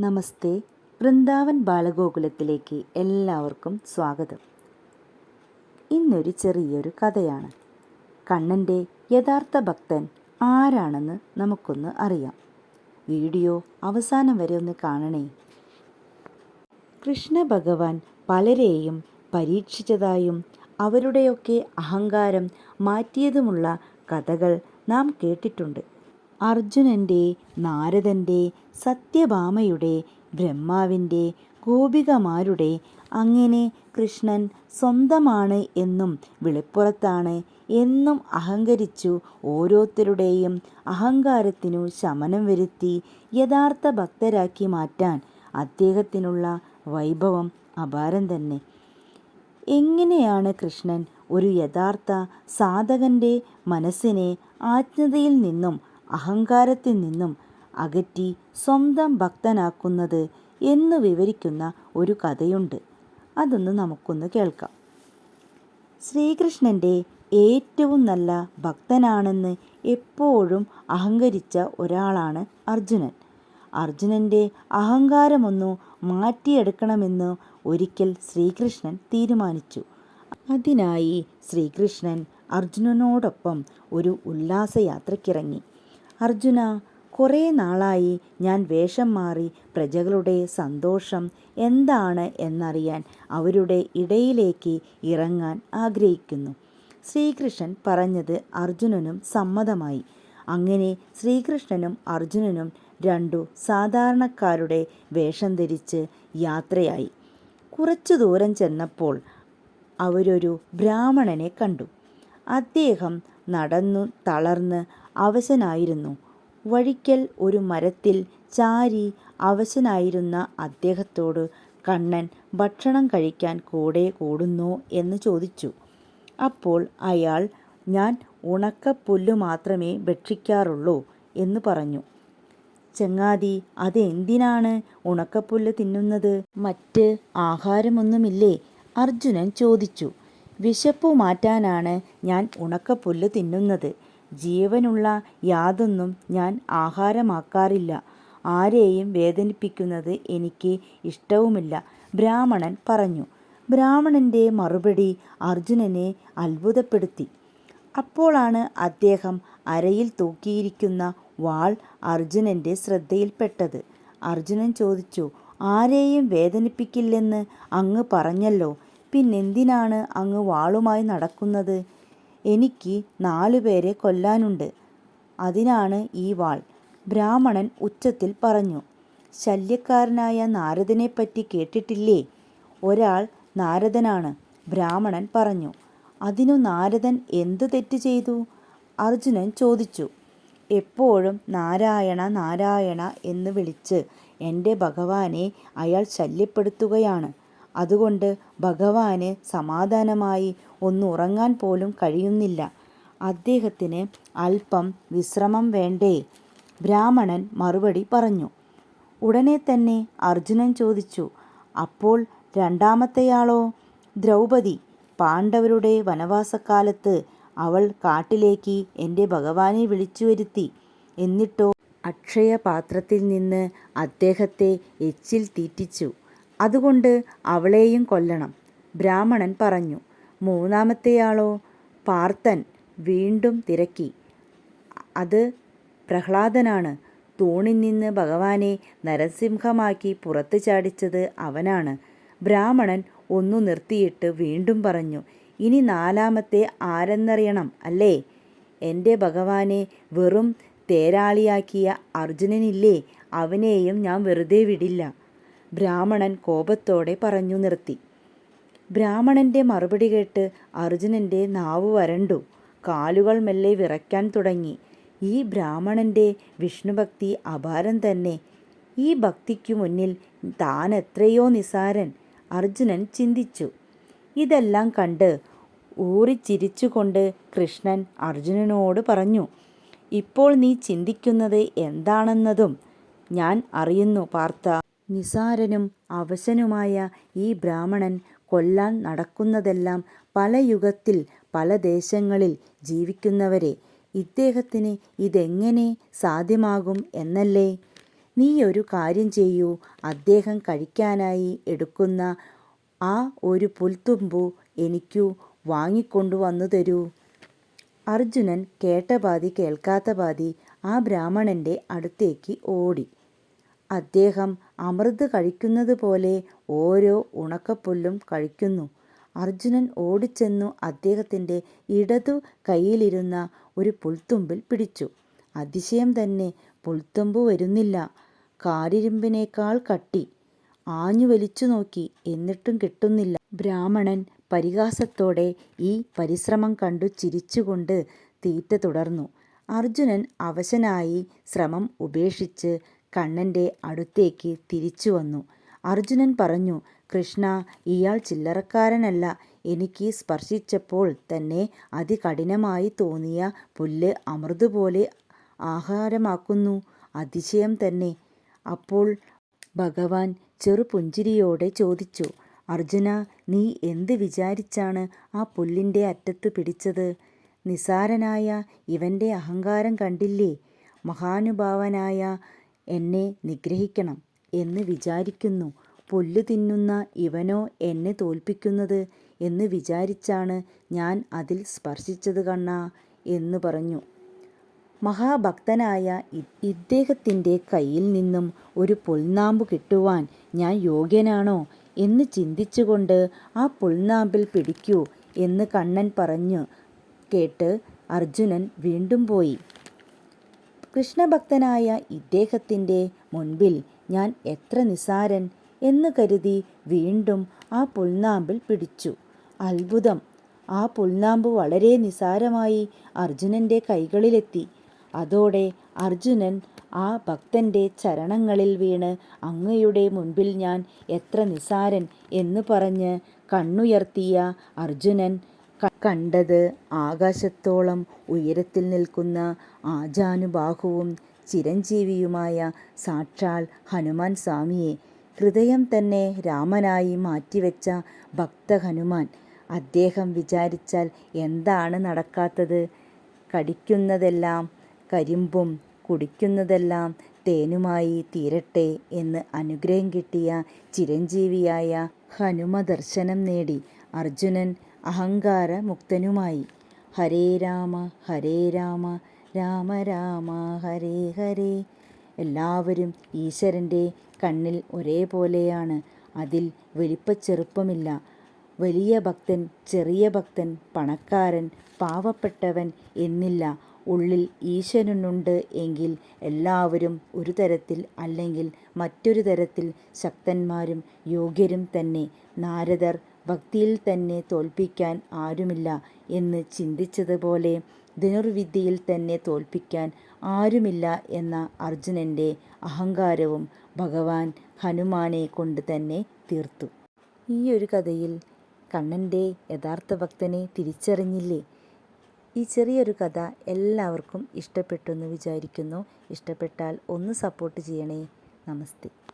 നമസ്തേ. വൃന്ദാവൻ ബാലഗോകുലത്തിലേക്ക് എല്ലാവർക്കും സ്വാഗതം. ഇന്നൊരു ചെറിയൊരു കഥയാണ്. കണ്ണന്റെ യഥാർത്ഥ ഭക്തൻ ആരാണെന്ന് നമുക്കൊന്ന് അറിയാം. വീഡിയോ അവസാനം വരെ ഒന്ന് കാണണേ. കൃഷ്ണ ഭഗവാൻ പലരെയും പരീക്ഷിച്ചതായും അവരുടെയൊക്കെ അഹങ്കാരം മാറ്റിയതുമുള്ള കഥകൾ നാം കേട്ടിട്ടുണ്ട്. അർജുനന്റെ നാരദന്റെ സത്യഭാമയുടെ ബ്രഹ്മാവിന്റെ ഗോപികമാരുടെ അങ്ങനെ കൃഷ്ണൻ സ്വന്തമാണ് എന്നും വെളിപ്പുറത്താണ് എന്നും അഹങ്കരിച്ചു ഓരോരുത്തരുടെയും അഹങ്കാരത്തിനു ശമനം വരുത്തി യഥാർത്ഥ ഭക്തരാക്കി മാറ്റാൻ അദ്ദേഹത്തിനുള്ള വൈഭവം അപാരം തന്നെ. എങ്ങനെയാണ് കൃഷ്ണൻ ഒരു യഥാർത്ഥ സാധകന്റെ മനസ്സിനെ ആജ്ഞതയിൽ നിന്നും അഹങ്കാരത്തിൽ നിന്നും അകറ്റി സ്വന്തം ഭക്തനാക്കുന്നത് എന്ന് വിവരിക്കുന്ന ഒരു കഥയുണ്ട്. അതൊന്ന് നമുക്കൊന്ന് കേൾക്കാം. ശ്രീകൃഷ്ണന്റെ ഏറ്റവും നല്ല ഭക്തനാണെന്ന് എപ്പോഴും അഹങ്കരിച്ച ഒരാളാണ് അർജുനൻ. അർജുനന്റെ അഹങ്കാരമൊന്നു മാറ്റിയെടുക്കണമെന്ന് ഒരിക്കൽ ശ്രീകൃഷ്ണൻ തീരുമാനിച്ചു. അതിനായി ശ്രീകൃഷ്ണൻ അർജുനനോടൊപ്പം ഒരു ഉല്ലാസയാത്രയ്ക്കിറങ്ങി. അർജുന കുറേ നാളായി ഞാൻ വേഷം മാറി പ്രജകളുടെ സന്തോഷം എന്താണ് എന്നറിയാൻ അവരുടെ ഇടയിലേക്ക് ഇറങ്ങാൻ ആഗ്രഹിക്കുന്നു. ശ്രീകൃഷ്ണൻ പറഞ്ഞത് അർജുനനും സമ്മതമായി. അങ്ങനെ ശ്രീകൃഷ്ണനും അർജുനനും രണ്ടു സാധാരണക്കാരുടെ വേഷം ധരിച്ച് യാത്രയായി. കുറച്ചു ദൂരം ചെന്നപ്പോൾ അവരൊരു ബ്രാഹ്മണനെ കണ്ടു. അദ്ദേഹം നടന്നു തളർന്ന് അവശനായിരുന്നു. വഴിക്കൽ ഒരു മരത്തിൽ ചാരി അവശനായിരുന്ന അദ്ദേഹത്തോട് കണ്ണൻ ഭക്ഷണം കഴിക്കാൻ കൂടെ കൂടുന്നോ എന്ന് ചോദിച്ചു. അപ്പോൾ അയാൾ ഞാൻ ഉണക്കപ്പുല്ല് മാത്രമേ ഭക്ഷിക്കാറുള്ളൂ എന്ന് പറഞ്ഞു. ചങ്ങാതി അതെന്തിനാണ് ഉണക്കപ്പുല്ല് തിന്നുന്നത്? മറ്റ് ആഹാരമൊന്നുമില്ലേ അർജുനൻ ചോദിച്ചു. വിശപ്പു മാറ്റാനാണ് ഞാൻ ഉണക്കപ്പുല്ല് തിന്നുന്നത്. ജീവനുള്ള യാതൊന്നും ഞാൻ ആഹാരമാക്കാറില്ല. ആരെയും വേദനിപ്പിക്കുന്നത് എനിക്ക് ഇഷ്ടവുമില്ല. ബ്രാഹ്മണൻ പറഞ്ഞു. ബ്രാഹ്മണന്റെ മറുപടി അർജുനനെ അത്ഭുതപ്പെടുത്തി. അപ്പോഴാണ് അദ്ദേഹം അരയിൽ തൂക്കിയിരിക്കുന്ന വാൾ അർജുനന്റെ ശ്രദ്ധയിൽപ്പെട്ടത്. അർജുനൻ ചോദിച്ചു ആരെയും വേദനിപ്പിക്കില്ലെന്ന് അങ്ങ് പറഞ്ഞല്ലോ. പിന്നെന്തിനാണ് അങ്ങ് വാളുമായി നടക്കുന്നത്? എനിക്ക് നാലുപേരെ കൊല്ലാനുണ്ട്. അതിനാണ് ഈ വാൾ. ബ്രാഹ്മണൻ ഉച്ചത്തിൽ പറഞ്ഞു ശല്യക്കാരനായ നാരദനെപ്പറ്റി കേട്ടിട്ടില്ലേ? ഒരാൾ നാരദനാണ്. ബ്രാഹ്മണൻ പറഞ്ഞു അതിനു നാരദൻ എന്തു തെറ്റ് ചെയ്തു? അർജുനൻ ചോദിച്ചു എപ്പോഴും നാരായണ നാരായണ എന്ന് വിളിച്ച് എന്റെ ഭഗവാനെ അയാൾ ശല്യപ്പെടുത്തുകയാണ്. അതുകൊണ്ട് ഭഗവാന് സമാധാനമായി ഒന്ന് ഉറങ്ങാൻ പോലും കഴിയുന്നില്ല. അദ്ദേഹത്തിന് അല്പം വിശ്രമം വേണ്ടേ? ബ്രാഹ്മണൻ മറുപടി പറഞ്ഞു. ഉടനെ തന്നെ അർജുനൻ ചോദിച്ചു അപ്പോൾ രണ്ടാമത്തെയാളോ? ദ്രൗപദി. പാണ്ഡവരുടെ വനവാസക്കാലത്ത് അവൾ കാട്ടിലേക്ക് എന്റെ ഭഗവാനെ വിളിച്ചു വരുത്തി. എന്നിട്ടോ അക്ഷയപാത്രത്തിൽ നിന്ന് അദ്ദേഹത്തെ എച്ചിൽ തീറ്റിച്ചു. അതുകൊണ്ട് അവളെയും കൊല്ലണം ബ്രാഹ്മണൻ പറഞ്ഞു. മൂന്നാമത്തെയാളോ? പാർത്തൻ വീണ്ടും തിരക്കി. അത് പ്രഹ്ലാദനാണ്. തൂണിൽ നിന്ന് ഭഗവാനെ നരസിംഹമാക്കി പുറത്തു ചാടിച്ചത് അവനാണ്. ബ്രാഹ്മണൻ ഒന്നു നിർത്തിയിട്ട് വീണ്ടും പറഞ്ഞു ഇനി നാലാമത്തെ ആരെന്നറിയണം അല്ലേ? എന്റെ ഭഗവാനെ വെറും തേരാളിയാക്കിയ അർജുനനില്ലേ? അവനെയും ഞാൻ വെറുതെ വിടില്ല. ബ്രാഹ്മണൻ കോപത്തോടെ പറഞ്ഞു നിർത്തി ബ്രാഹ്മണന്റെ മറുപടി കേട്ട് അർജുനന്റെ നാവ് വരണ്ടു. കാലുകൾ മെല്ലെ വിറയ്ക്കാൻ തുടങ്ങി. ഈ ബ്രാഹ്മണന്റെ വിഷ്ണുഭക്തി അപാരം തന്നെ. ഈ ഭക്തിക്കു മുന്നിൽ താൻ എത്രയോ നിസാരൻ അർജുനൻ ചിന്തിച്ചു. ഇതെല്ലാം കണ്ട് ഊറിച്ചിരിച്ചുകൊണ്ട് കൃഷ്ണൻ അർജുനനോട് പറഞ്ഞു ഇപ്പോൾ നീ ചിന്തിക്കുന്നത് എന്താണെന്നതും ഞാൻ അറിയുന്നു പാർത്ഥ. നിസാരനും അവശനുമായ ഈ ബ്രാഹ്മണൻ കൊല്ലാൻ നടക്കുന്നതെല്ലാം പല യുഗത്തിൽ പല ദേശങ്ങളിൽ ജീവിക്കുന്നവരെ. ഇദ്ദേഹത്തിന് ഇതെങ്ങനെ സാധ്യമാകും എന്നല്ലേ? നീ ഒരു കാര്യം ചെയ്യൂ. അദ്ദേഹം കഴിക്കാനായി എടുക്കുന്ന ആ ഒരു പുൽത്തുമ്പു എനിക്കു വാങ്ങിക്കൊണ്ടു വന്നു തരൂ. അർജുനൻ കേട്ട പാതി കേൾക്കാത്ത പാതി ആ ബ്രാഹ്മണന്റെ അടുത്തേക്ക് ഓടി. അദ്ദേഹം അമൃത് കഴിക്കുന്നത് പോലെ ഓരോ ഉണക്കപ്പുല്ലും കഴിക്കുന്നു. അർജുനൻ ഓടിച്ചെന്നു അദ്ദേഹത്തിന്റെ ഇടതു കൈയിലിരുന്ന ഒരു പുൽത്തുമ്പിൽ പിടിച്ചു. അതിശയം തന്നെ പുൽത്തുമ്പ് വരുന്നില്ല. കാരിരുമ്പിനേക്കാൾ കട്ടി. ആഞ്ഞു വലിച്ചു നോക്കി. എന്നിട്ടും കിട്ടുന്നില്ല. ബ്രാഹ്മണൻ പരിഹാസത്തോടെ ഈ പരിശ്രമം കണ്ടു ചിരിച്ചുകൊണ്ട് തീറ്റ തുടർന്നു. അർജുനൻ അവശനായി ശ്രമം ഉപേക്ഷിച്ച് കണ്ണന്റെ അടുത്തേക്ക് തിരിച്ചു വന്നു. അർജുനൻ പറഞ്ഞു കൃഷ്ണ ഇയാൾ ചില്ലറക്കാരനല്ല. എനിക്ക് സ്പർശിച്ചപ്പോൾ തന്നെ അതികഠിനമായി തോന്നിയ പുല്ല് അമൃതുപോലെ ആഹാരമാക്കുന്നു. അതിശയം തന്നെ. അപ്പോൾ ഭഗവാൻ ചെറുപുഞ്ചിരിയോടെ ചോദിച്ചു അർജുന നീ എന്ത് വിചാരിച്ചാണ് ആ പുല്ലിന്റെ അറ്റത്ത് പിടിച്ചത്? നിസാരനായ ഇവന്റെ അഹങ്കാരം കണ്ടില്ലേ? മഹാനുഭാവനായ എന്നെ നിഗ്രഹിക്കണം എന്ന് വിചാരിക്കുന്നു. പുല്ല് തിന്നുന്ന ഇവനോ എന്നെ തോൽപ്പിക്കുന്നത് എന്ന് വിചാരിച്ചാണ് ഞാൻ അതിൽ സ്പർശിച്ചത് കണ്ണാ എന്ന് പറഞ്ഞു. മഹാഭക്തനായ ഇദ്ദേഹത്തിന്റെ കയ്യിൽ നിന്നും ഒരു പുൽനാമ്പ് കിട്ടുവാൻ ഞാൻ യോഗ്യനാണോ എന്ന് ചിന്തിച്ചുകൊണ്ട് ആ പുൽനാമ്പിൽ പിടിക്കൂ എന്ന് കണ്ണൻ പറഞ്ഞു കേട്ട് അർജുനൻ വീണ്ടും പോയി. കൃഷ്ണഭക്തനായ ഇദ്ദേഹത്തിന്റെ മുൻപിൽ ഞാൻ എത്ര നിസാരൻ എന്ന് കരുതി വീണ്ടും ആ പുൽനാമ്പിൽ പിടിച്ചു. അത്ഭുതം! ആ പുൽനാമ്പ് വളരെ നിസാരമായി അർജുനന്റെ കൈകളിലെത്തി. അതോടെ അർജുനൻ ആ ഭക്തന്റെ ചരണങ്ങളിൽ വീണ് അങ്ങയുടെ മുൻപിൽ ഞാൻ എത്ര നിസാരൻ എന്ന് പറഞ്ഞ് കണ്ണുയർത്തിയ അർജുനൻ കണ്ടത് ആകാശത്തോളം ഉയരത്തിൽ നിൽക്കുന്ന ആജാനുബാഹുവും ചിരഞ്ജീവിയുമായ സാക്ഷാൽ ഹനുമാൻ സ്വാമിയെ ഹൃദയം തന്നെ രാമനായി മാറ്റിവെച്ച ഭക്ത ഹനുമാൻ അദ്ദേഹം വിചാരിച്ചാൽ എന്താണ് നടക്കാത്തത്? കടിക്കുന്നതെല്ലാം കരിമ്പും കുടിക്കുന്നതെല്ലാം തേനുമായി തീരട്ടെ എന്ന് അനുഗ്രഹം കിട്ടിയ ചിരഞ്ജീവിയായ ഹനുമ ദർശനം നേടി. അർജുനൻ അഹങ്കാര മുക്തനുമായി ഹരേ രാമ ഹരേ രാമ രാമ രാമ ഹരേ ഹരേ. എല്ലാവരും ഈശ്വരന്റെ കണ്ണിൽ ഒരേപോലെയാണ്. അതിൽ വലിപ്പച്ചെറുപ്പമില്ല വലിയ ഭക്തൻ ചെറിയ ഭക്തൻ പണക്കാരൻ പാവപ്പെട്ടവൻ എന്നില്ല. ഉള്ളിൽ ഈശ്വരനുണ്ട് എങ്കിൽ എല്ലാവരും ഒരു തരത്തിൽ അല്ലെങ്കിൽ മറ്റൊരു തരത്തിൽ ശക്തന്മാരും യോഗ്യരും തന്നെ. നാരദർ ഭക്തിയിൽ തന്നെ തോൽപ്പിക്കാൻ ആരുമില്ല എന്ന് ചിന്തിച്ചതുപോലെ ധനുർവിദ്യയിൽ തന്നെ തോൽപ്പിക്കാൻ ആരുമില്ല എന്ന അർജുനന്റെ അഹങ്കാരവും ഭഗവാൻ ഹനുമാനെ കൊണ്ട് തന്നെ തീർത്തു. ഈ ഒരു കഥയിൽ കണ്ണന്റെ യഥാർത്ഥ ഭക്തനെ തിരിച്ചറിഞ്ഞില്ലേ? ഈ ചെറിയൊരു കഥ എല്ലാവർക്കും ഇഷ്ടപ്പെട്ടു എന്ന് വിചാരിക്കുന്നു. ഇഷ്ടപ്പെട്ടാൽ ഒന്ന് സപ്പോർട്ട് ചെയ്യണേ. നമസ്തേ.